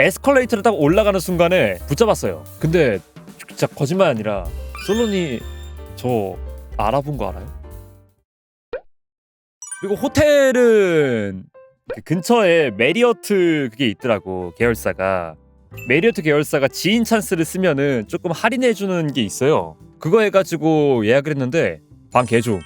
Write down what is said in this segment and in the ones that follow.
에스컬레이터를 딱 올라가는 순간에 붙잡았어요. 근데 진짜 거짓말 아니라 솔로니 저 알아본 거 알아요? 그리고 호텔은 그 근처에 메리어트 그게 있더라고 계열사가 메리어트 계열사가 지인 찬스를 쓰면은 조금 할인해 주는 게 있어요. 그거 해가지고 예약을 했는데 방 개조.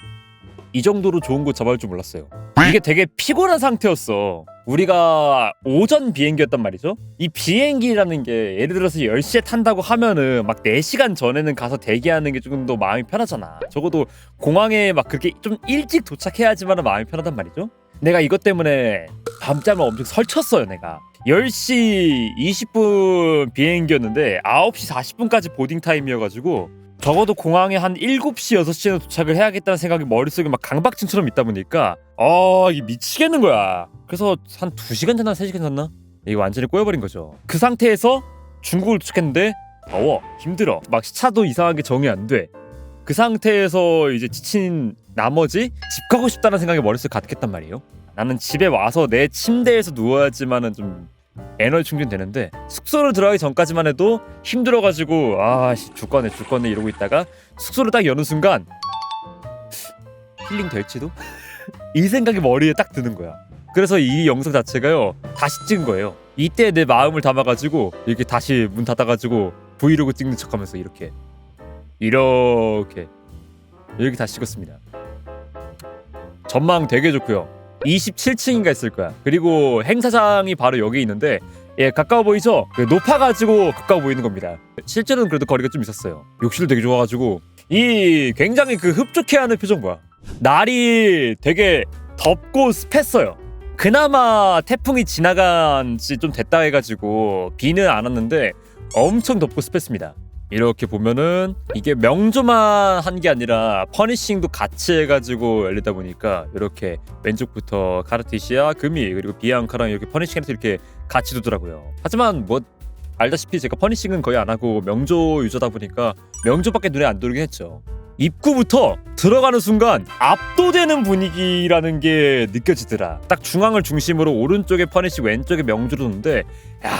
이 정도로 좋은 곳 잡아올 줄 몰랐어요. 이게 되게 피곤한 상태였어. 우리가 오전 비행기였단 말이죠. 이 비행기라는 게 예를 들어서 10시에 탄다고 하면은 막 4시간 전에는 가서 대기하는 게 조금 더 마음이 편하잖아. 적어도 공항에 막 그렇게 좀 일찍 도착해야지만 마음이 편하단 말이죠. 내가 이것 때문에 밤잠을 엄청 설쳤어요, 내가. 10시 20분 비행기였는데 9시 40분까지 보딩 타임이어가지고 적어도 공항에 한 7시 6시에는 도착을 해야겠다는 생각이 머릿속에 막 강박증처럼 있다 보니까 어 이게 미치겠는 거야. 그래서 한 2시간 잤나 3시간 잤나? 이게 완전히 꼬여버린 거죠. 그 상태에서 중국을 도착했는데 더워 힘들어. 막 시차도 이상하게 정이 안 돼. 그 상태에서 이제 지친 나머지 집 가고 싶다는 생각이 머릿속에 가득했단 말이에요. 나는 집에 와서 내 침대에서 누워야지만은 좀 에너지 충전되는데 숙소를 들어가기 전까지만 해도 힘들어가지고 아씨 죽겠네 죽겠네 이러고 있다가 숙소를 딱 여는 순간 힐링 될지도 이 생각이 머리에 딱 드는 거야. 그래서 이 영상 자체가요 다시 찍은 거예요. 이때 내 마음을 담아가지고 이렇게 다시 문 닫아가지고 브이로그 찍는 척하면서 이렇게 이렇게 이렇게 다시 찍었습니다. 전망 되게 좋고요. 27층인가 있을 거야. 그리고 행사장이 바로 여기 있는데 예 가까워 보이죠? 그 높아가지고 가까워 보이는 겁니다. 실제로는 그래도 거리가 좀 있었어요. 욕실도 되게 좋아가지고 이 굉장히 그 흡족해하는 표정 봐. 날이 되게 덥고 습했어요. 그나마 태풍이 지나간 지 좀 됐다 해가지고 비는 안 왔는데 엄청 덥고 습했습니다. 이렇게 보면은 이게 명조만 한 게 아니라 퍼니싱도 같이 해가지고 열리다 보니까 이렇게 왼쪽부터 카르티시아, 금이 그리고 비앙카랑 이렇게 퍼니싱해서 이렇게 같이 두더라고요. 하지만 뭐 알다시피 제가 퍼니싱은 거의 안 하고 명조 유저다 보니까 명조밖에 눈에 안 들어오긴 했죠. 입구부터 들어가는 순간 압도되는 분위기라는 게 느껴지더라. 딱 중앙을 중심으로 오른쪽에 퍼니시 왼쪽에 명주로 놓는데 야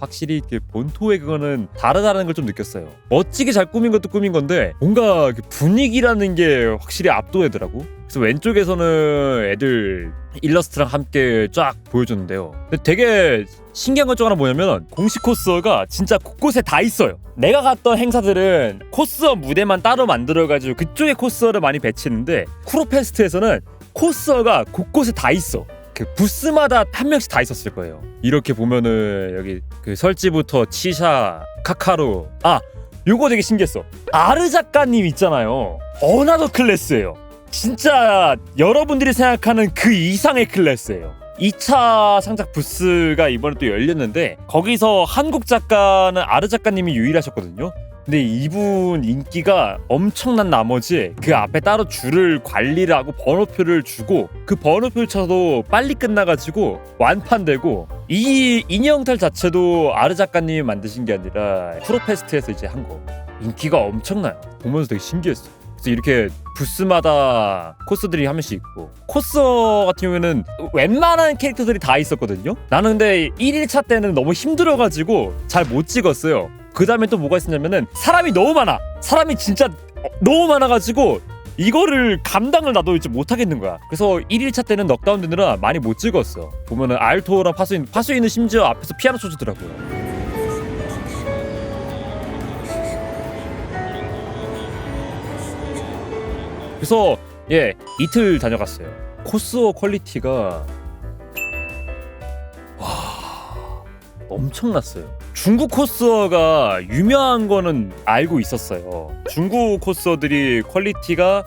확실히 그 본토의 그거는 다르다는 걸 좀 느꼈어요. 멋지게 잘 꾸민 것도 꾸민 건데 뭔가 그 분위기라는 게 확실히 압도되더라고. 그래서 왼쪽에서는 애들 일러스트랑 함께 쫙 보여줬는데요. 근데 되게 신기한 것중 하나 뭐냐면 공식 코스어가 진짜 곳곳에 다 있어요. 내가 갔던 행사들은 코스어 무대만 따로 만들어가지고 그쪽에 코스어를 많이 배치했는데 쿠로페스트에서는 코스어가 곳곳에 다 있어. 그 부스마다 한 명씩 다 있었을 거예요. 이렇게 보면은 여기 그 설지부터 치샤, 카카루 아 요거 되게 신기했어. 아르 작가님 있잖아요. 어나더 클래스예요. 진짜 여러분들이 생각하는 그 이상의 클래스예요. 2차 상작 부스가 이번에 또 열렸는데 거기서 한국 작가는 아르 작가님이 유일하셨거든요. 근데 이분 인기가 엄청난 나머지 그 앞에 따로 줄을 관리를 하고 번호표를 주고 그 번호표차도 빨리 끝나가지고 완판되고 이 인형탈 자체도 아르 작가님이 만드신 게 아니라 프로페스트에서 이제 한 거. 인기가 엄청나요. 보면서 되게 신기했어 그래서 이렇게 부스마다 코스들이 한 명씩 있고. 코스 같은 경우에는 웬만한 캐릭터들이 다 있었거든요. 나는 근데 1일차 때는 너무 힘들어가지고 잘 못 찍었어요 그 다음에 또 뭐가 있었냐면은 사람이 너무 많아. 사람이 진짜 어, 너무 많아가지고 이거를 감당을 나도 이제 못하겠는 거야. 그래서 1일차 때는 넉다운 되느라 많이 못 찍었어. 보면은 알토랑 파수인 파수인은 심지어 앞에서 피아노 쳐주더라고요. 그래서 예 이틀 다녀갔어요. 코스어 퀄리티가 와 엄청났어요 중국 코스어가 유명한 거는 알고 있었어요. 중국 코스어들이 퀄리티가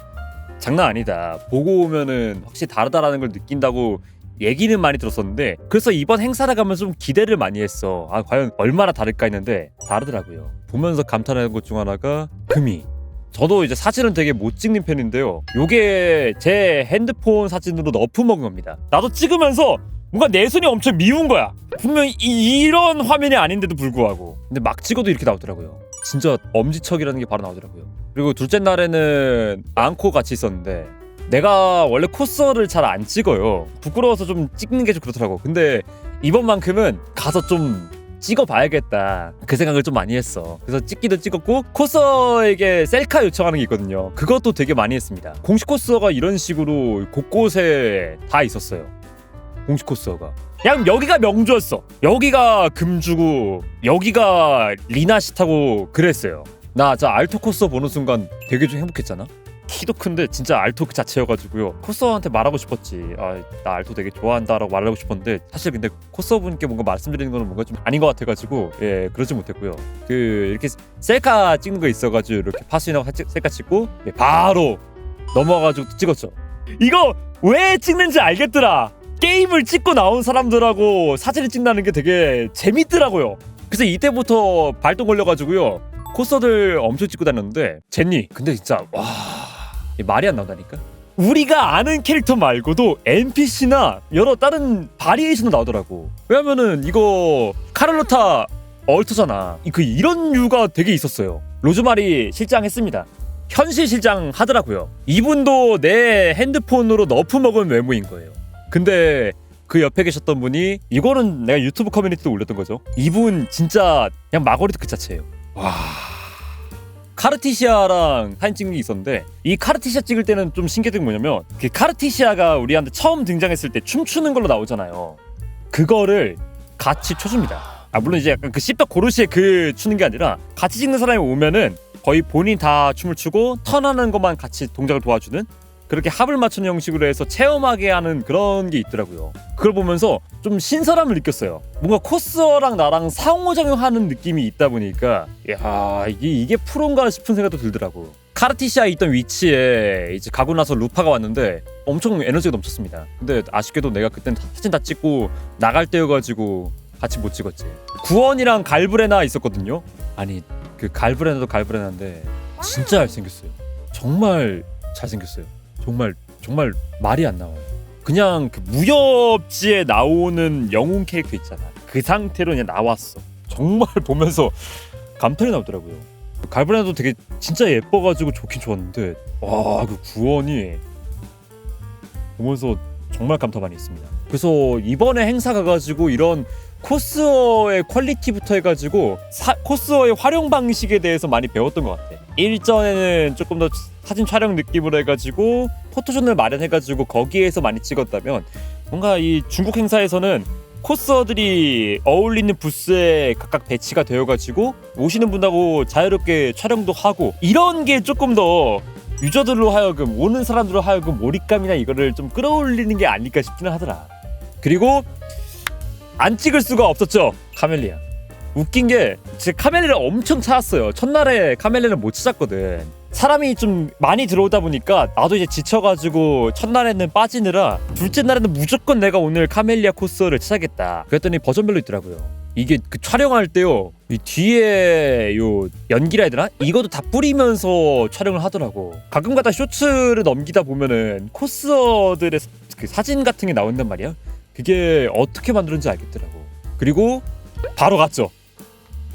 장난 아니다. 보고 오면은 확실히 다르다라는 걸 느낀다고 얘기는 많이 들었었는데 그래서 이번 행사를 가면서 좀 기대를 많이 했어. 아 과연 얼마나 다를까 했는데 다르더라고요. 보면서 감탄하는 것 중 하나가 금이. 저도 이제 사진은 되게 못 찍는 편인데요. 요게 제 핸드폰 사진으로 너프 먹은 겁니다. 나도 찍으면서 뭔가 내 손이 엄청 미운 거야. 분명 이, 런 화면이 아닌데도 불구하고. 근데 막 찍어도 이렇게 나오더라고요. 진짜 엄지척이라는 게 바로 나오더라고요. 그리고 둘째 날에는 앙코 같이 있었는데 내가 원래 코스를 잘 안 찍어요. 부끄러워서 좀 찍는 게 좀 그렇더라고. 근데 이번만큼은 가서 좀 찍어봐야겠다. 그 생각을 좀 많이 했어. 그래서 찍기도 찍었고 코스에게 셀카 요청하는 게 있거든요. 그것도 되게 많이 했습니다. 공식 코스가 이런 식으로 곳곳에 다 있었어요. 공식 코스가. 그냥 여기가 명주였어. 여기가 금주고 여기가 리나시 타고 그랬어요. 나 저 알토 코스 보는 순간 되게 좀 행복했잖아. 키도 큰데 진짜 알토 그 자체여가지고요. 코스한테 말하고 싶었지. 아, 나 알토 되게 좋아한다라고 말하고 싶었는데 사실 근데 코스 분께 뭔가 말씀드리는 거는 뭔가 좀 아닌 것 같아가지고 예 그러지 못했고요. 그 이렇게 셀카 찍는 거 있어가지고 이렇게 파스인하고 같이 셀카 찍고 예, 바로 넘어가가지고 또 찍었죠. 이거 왜 찍는지 알겠더라. 게임을 찍고 나온 사람들하고 사진을 찍는다는 게 되게 재밌더라고요. 그래서 이때부터 발동 걸려가지고요. 코스들 엄청 찍고 다녔는데 제니 근데 진짜 와 말이 안 나온다니까? 우리가 아는 캐릭터 말고도 NPC나 여러 다른 바리에이션도 나오더라고. 왜냐면은 이거 카를로타 얼터잖아. 그 이런 이유가 되게 있었어요. 로즈마리 실장 했습니다. 현실 실장 하더라고요. 이분도 내 핸드폰으로 너프 먹은 외모인 거예요 근데 그 옆에 계셨던 분이 이거는 내가 유튜브 커뮤니티도 올렸던 거죠. 이분 진짜 그냥 마거리도 그 자체예요. 와. 카르티시아랑 사진 찍는 게 있었는데 이 카르티시아 찍을 때는 좀 신기했던 게 뭐냐면 그 카르티시아가 우리한테 처음 등장했을 때 춤추는 걸로 나오잖아요. 그거를 같이 춰줍니다. 아 물론 이제 약간 그 씹덕 고르시에 그 추는 게 아니라 같이 찍는 사람이 오면은 거의 본인 다 춤을 추고 턴하는 것만 같이 동작을 도와주는 그렇게 합을 맞추는 형식으로 해서 체험하게 하는 그런 게 있더라고요. 그걸 보면서 좀 신선함을 느꼈어요. 뭔가 코스어랑 나랑 상호작용하는 느낌이 있다 보니까 야 이게 이게 프로인가 싶은 생각도 들더라고. 카르티시아에 있던 위치에 이제 가고 나서 루파가 왔는데 엄청 에너지가 넘쳤습니다. 근데 아쉽게도 내가 그땐 다- 사진 다 찍고 나갈 때여가지고 같이 못 찍었지. 구원이랑 갈브레나 있었거든요. 아니 그 갈브레나도 갈브레나인데 진짜 잘생겼어요. 정말 잘생겼어요. 정말 정말 말이 안 나와요. 그냥 그 무협지에 나오는 영웅 캐릭터 있잖아. 그 상태로 그냥 나왔어. 정말 보면서 감탄이 나오더라고요. 갈브레나도 되게 진짜 예뻐가지고 좋긴 좋았는데 와 그 구원이 보면서 정말 감탄 많이 했습니다. 그래서 이번에 행사 가가지고 이런 코스어의 퀄리티부터 해가지고 사, 코스어의 활용 방식에 대해서 많이 배웠던 것 같아. 일전에는 조금 더 사진 촬영 느낌으로 해가지고 포토존을 마련해가지고 거기에서 많이 찍었다면 뭔가 이 중국 행사에서는 코스어들이 어울리는 부스에 각각 배치가 되어가지고 오시는 분하고 자유롭게 촬영도 하고 이런 게 조금 더 유저들로 하여금 오는 사람들로 하여금 몰입감이나 이거를 좀 끌어올리는 게 아닐까 싶기는 하더라. 그리고 안 찍을 수가 없었죠 카멜리아. 웃긴 게 제가 카멜리를 엄청 찾았어요. 첫날에 카멜리를 못 찾았거든. 사람이 좀 많이 들어오다 보니까 나도 이제 지쳐가지고 첫날에는 빠지느라 둘째 날에는 무조건 내가 오늘 카멜리아 코스를 찾아겠다. 그랬더니 버전별로 있더라고요. 이게 그 촬영할 때요 이 뒤에 요 연기라 해야 되나 이것도 다 뿌리면서 촬영을 하더라고 가끔가다 쇼츠를 넘기다 보면은 코스어들의 사- 그 사진 같은 게 나온단 말이야 그게 어떻게 만들었는지 알겠더라고 그리고 바로 갔죠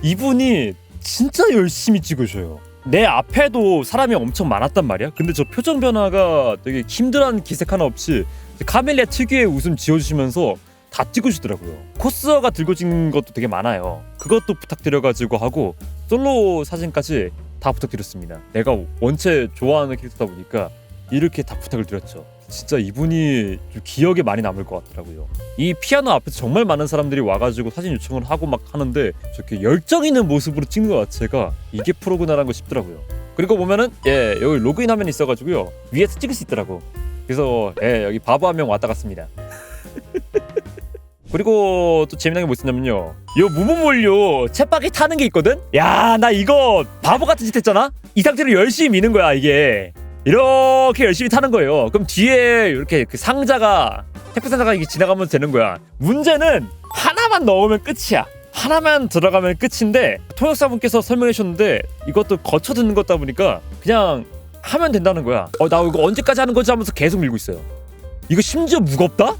이분이 진짜 열심히 찍으셔요 내 앞에도 사람이 엄청 많았단 말이야 근데 저 표정 변화가 되게 힘들한 기색 하나 없이 카멜리아 특유의 웃음 지어주시면서 다 찍으시더라고요. 코스어가 들고 찍는 것도 되게 많아요. 그것도 부탁드려가지고 하고 솔로 사진까지 다 부탁드렸습니다. 내가 원체 좋아하는 캐릭터다 보니까 이렇게 다 부탁을 드렸죠. 진짜 이분이 좀 기억에 많이 남을 것 같더라고요. 이 피아노 앞에서 정말 많은 사람들이 와가지고 사진 요청을 하고 막 하는데 저렇게 열정 있는 모습으로 찍는 것 자체가 이게 프로구나라는 거 싶더라고요. 그리고 보면은 예 여기 로그인 화면 있어가지고요 위에서 찍을 수 있더라고. 그래서 예 여기 바보 한 명 왔다 갔습니다. 그리고 또 재미난 게 뭐 있었냐면요. 요 무모몰료 챗바퀴 타는 게 있거든? 야, 나 이거 바보 같은 짓 했잖아? 이 상태로 열심히 미는 거야, 이게. 이렇게 열심히 타는 거예요. 그럼 뒤에 이렇게 그 상자가, 택배 상자가 이게 지나가면 되는 거야. 문제는 하나만 넣으면 끝이야. 하나만 들어가면 끝인데, 통역사분께서 설명해 주셨는데, 이것도 거쳐 듣는 거다 보니까 그냥 하면 된다는 거야. 어, 나 이거 언제까지 하는 거지 하면서 계속 밀고 있어요. 이거 심지어 무겁다?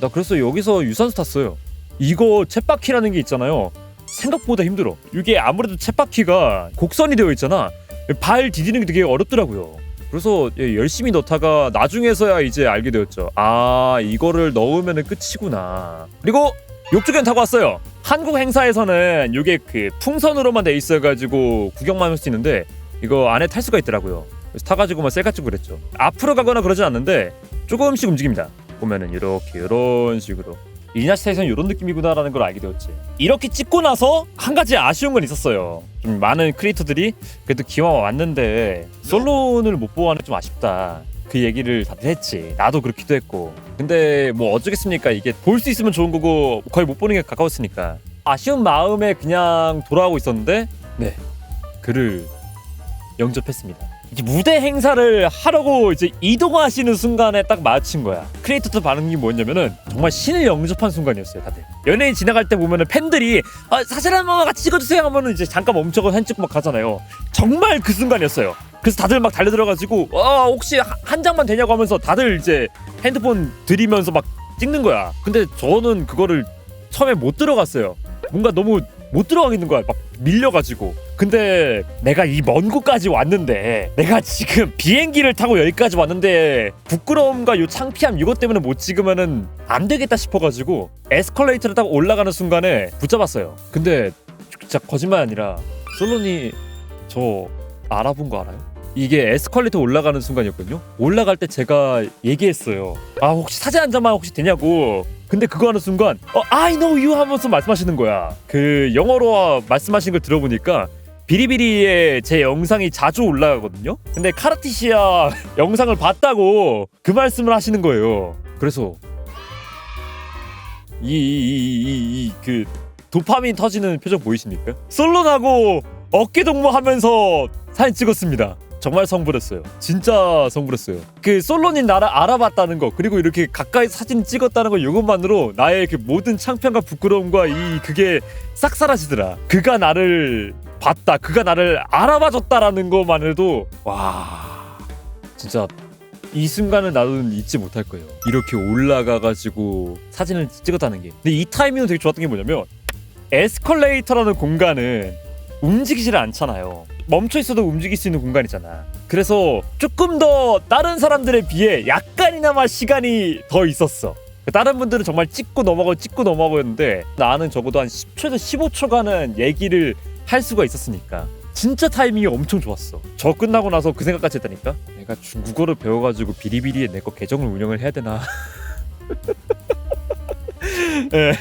나 그래서 여기서 유산소 탔어요. 이거 챗바퀴라는 게 있잖아요. 생각보다 힘들어. 이게 아무래도 챗바퀴가 곡선이 되어 있잖아. 발 디디는 게 되게 어렵더라고요. 그래서 예, 열심히 넣다가 나중에서야 이제 알게 되었죠. 아 이거를 넣으면 끝이구나. 그리고 욕조견 타고 왔어요. 한국 행사에서는 이게 그 풍선으로만 돼 있어가지고 구경만 할 수 있는데 이거 안에 탈 수가 있더라고요. 그래서 타가지고 막 셀카 찍고 그랬죠. 앞으로 가거나 그러진 않는데 조금씩 움직입니다. 보면은 이렇게 이런 식으로 이나시타에서는 이런 느낌이구나라는 걸 알게 되었지. 이렇게 찍고 나서 한 가지 아쉬운 건 있었어요. 좀 많은 크리에이터들이 그래도 기왕 왔는데 솔론을 못 보아는 좀 아쉽다. 그 얘기를 다들 했지. 나도 그렇기도 했고. 근데 뭐 어쩌겠습니까? 이게 볼 수 있으면 좋은 거고 거의 못 보는 게 가까웠으니까. 아쉬운 마음에 그냥 돌아오고 있었는데 네 그를 영접했습니다. 이제 무대 행사를 하려고 이제 이동하시는 순간에 딱 마주친 거야. 크리에이터들 반응이 뭐였냐면은 정말 신을 영접한 순간이었어요, 다들. 연예인 지나갈 때 보면은 팬들이 아, 사진 한 번만 같이 찍어주세요 하면은 이제 잠깐 멈춰서 사진 찍고 막 가잖아요. 정말 그 순간이었어요. 그래서 다들 막 달려들어가지고 아 혹시 한- 한 장만 되냐고 하면서 다들 이제 핸드폰 들이면서 막 찍는 거야. 근데 저는 그거를 처음에 못 들어갔어요. 뭔가 너무 못 들어가겠는 거야. 막 밀려가지고. 근데 내가 이 먼 곳까지 왔는데 내가 지금 비행기를 타고 여기까지 왔는데 부끄러움과 요 창피함 이것 때문에 못 찍으면은 안 되겠다 싶어가지고 에스컬레이터를 타고 올라가는 순간에 붙잡았어요. 근데 진짜 거짓말 아니라 솔로니 저 알아본 거 알아요? 이게 에스컬레이터 올라가는 순간이었거든요. 올라갈 때 제가 얘기했어요. 아 혹시 사진 한 장만 혹시 되냐고. 근데 그거 하는 순간 어 I know you 하면서 말씀하시는 거야. 그 영어로 말씀하신 걸 들어보니까 비리비리에 제 영상이 자주 올라가거든요. 근데 카라티시아 영상을 봤다고 그 말씀을 하시는 거예요. 그래서 이이이 이 그 도파민 터지는 표정 보이십니까? 솔로 나고 어깨 동무하면서 사진 찍었습니다. 정말 성불했어요. 진짜 성불했어요. 그 솔로님 나를 알아봤다는 거 그리고 이렇게 가까이 사진 찍었다는 거 이것만으로 나의 그 모든 창피함과 부끄러움과 이 그게 싹 사라지더라. 그가 나를 봤다. 그가 나를 알아봐줬다라는 것만 해도 와 진짜 이 순간을 나는 잊지 못할 거예요. 이렇게 올라가가지고 사진을 찍었다는 게. 근데 이 타이밍은 되게 좋았던 게 뭐냐면 에스컬레이터라는 공간은 움직이질 않잖아요. 멈춰 있어도 움직일 수 있는 공간이잖아. 그래서 조금 더 다른 사람들에 비해 약간이나마 시간이 더 있었어. 다른 분들은 정말 찍고 넘어가고 찍고 넘어가였는데 나는 적어도 한 10초에서 15초간은 얘기를 할 수가 있었으니까 진짜 타이밍이 엄청 좋았어. 저 끝나고 나서 그 생각까지 했다니까. 내가 중국어를 배워가지고 비리비리에 내 거 계정을 운영을 해야 되나? 예.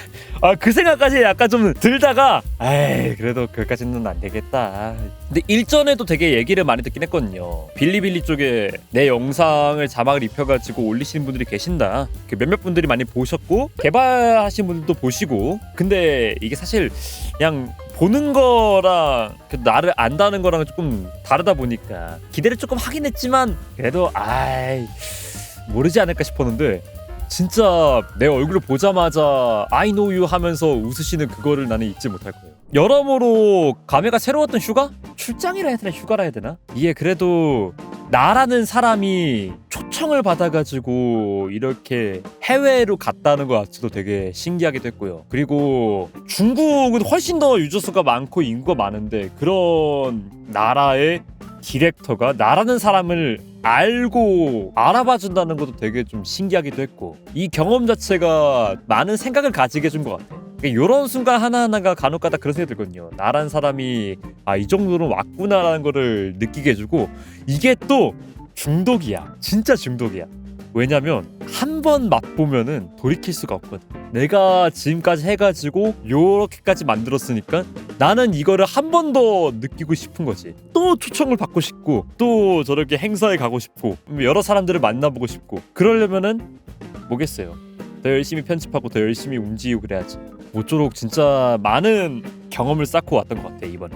아 그 생각까지 약간 좀 들다가 에이 그래도 그까지는 안 되겠다. 근데 일전에도 되게 얘기를 많이 듣긴 했거든요. 빌리빌리 쪽에 내 영상을 자막을 입혀가지고 올리시는 분들이 계신다. 그 몇몇 분들이 많이 보셨고 개발하신 분들도 보시고. 근데 이게 사실 그냥 보는 거랑 그 나를 안다는 거랑 조금 다르다 보니까 기대를 조금 하긴 했지만 그래도 아이 모르지 않을까 싶었는데 진짜 내 얼굴을 보자마자 I know you 하면서 웃으시는 그거를 나는 잊지 못할 거예요. 여러모로 감회가 새로웠던 휴가? 출장이라 해야 되나 휴가라 해야 되나? 이게 그래도 나라는 사람이 초청을 받아가지고 이렇게 해외로 갔다는 것 자체도 되게 신기하기도 했고요. 그리고 중국은 훨씬 더 유저수가 많고 인구가 많은데 그런 나라의 디렉터가 나라는 사람을 알고 알아봐 준다는 것도 되게 좀 신기하기도 했고 이 경험 자체가 많은 생각을 가지게 해준 것 같아. 이런 순간 하나하나가 간혹가다 그런 생각이 들거든요. 나란 사람이 아 이 정도로 왔구나라는 거를 느끼게 해주고 이게 또 중독이야. 진짜 중독이야. 왜냐면 한 번 맛보면은 돌이킬 수가 없거든. 내가 지금까지 해가지고 요렇게까지 만들었으니까 나는 이거를 한 번 더 느끼고 싶은 거지. 또 초청을 받고 싶고 또 저렇게 행사에 가고 싶고 여러 사람들을 만나보고 싶고 그러려면은 뭐겠어요. 더 열심히 편집하고 더 열심히 움직이고 그래야지. 모쪼록 진짜 많은 경험을 쌓고 왔던 것 같아 이번에.